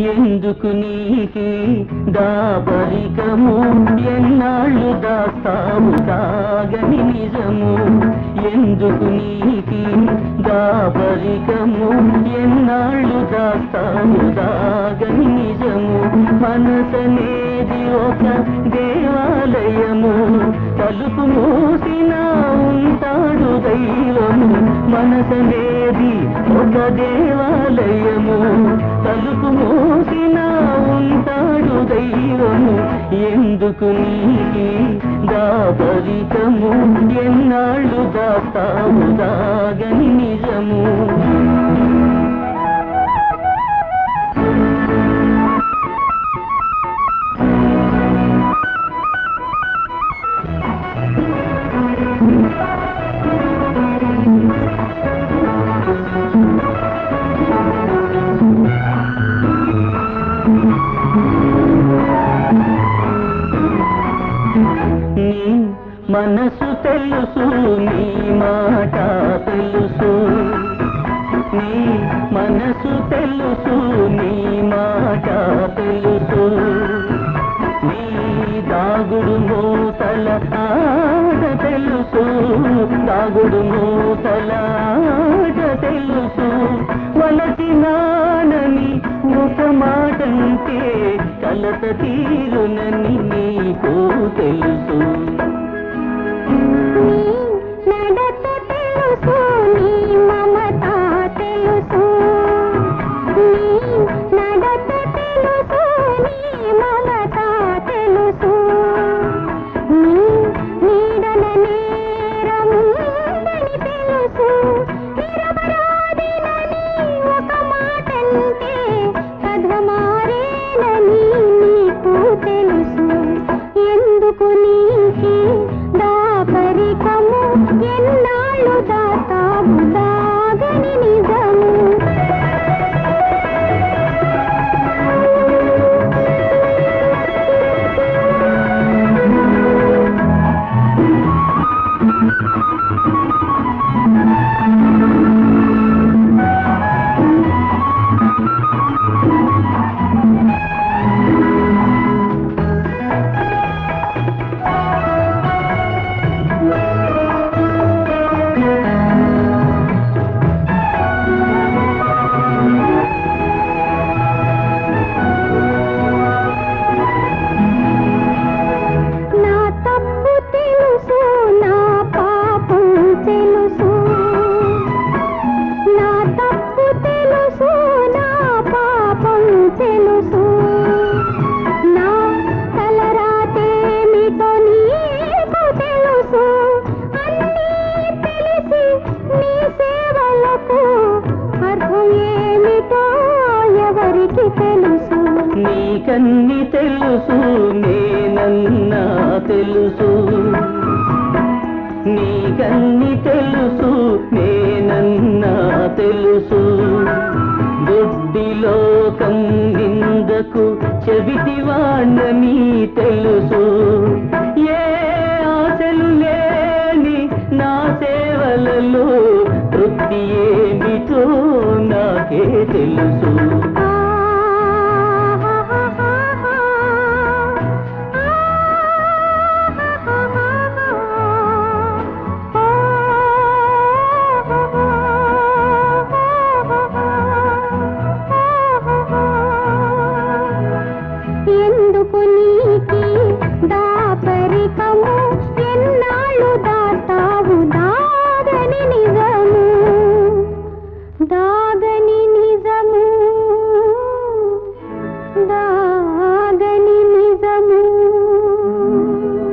ఎందుకు నీకి దాపరికము? ఎన్నాళ్ళు దాస్తాము? దాగని నిజము. ఎందుకు నీకి దాపరికము? ఎన్నాళ్ళు దాస్తాము? దాగని నిజము. మనసనేది ఒక దేవాలయము. తలుపు మూసిన ఉంటాడు దైవము. మనసనేది ఒక దేవాలయము తలుపు మూసిన ఉంటాడు దైవము. ఎందుకు నీకి దాపరితము? ఎన్నాళ్ళు దాస్తావు దాగని నీ మనసు తెలుసు నీ మాట తెలుసు. నీ మనసు తెలుసు నీ మాట తెలుసు. నీ దాగుడు మూతల ఆట తెలుసు దాగుడు మూతలా కలత తీరునని నీకు తెలుసు. अब నీకన్ని తెలుసు నేనన్నా తెలుసు. నీకన్ని తెలుసు నేనన్నా తెలుసు. దొడ్డి లోకం నిందకు చెవిటివాణ్ణని తెలుసు. ఏ ఆశలు లేని నా సేవలలో తృప్తి ఏమిటో నాకే తెలుసు.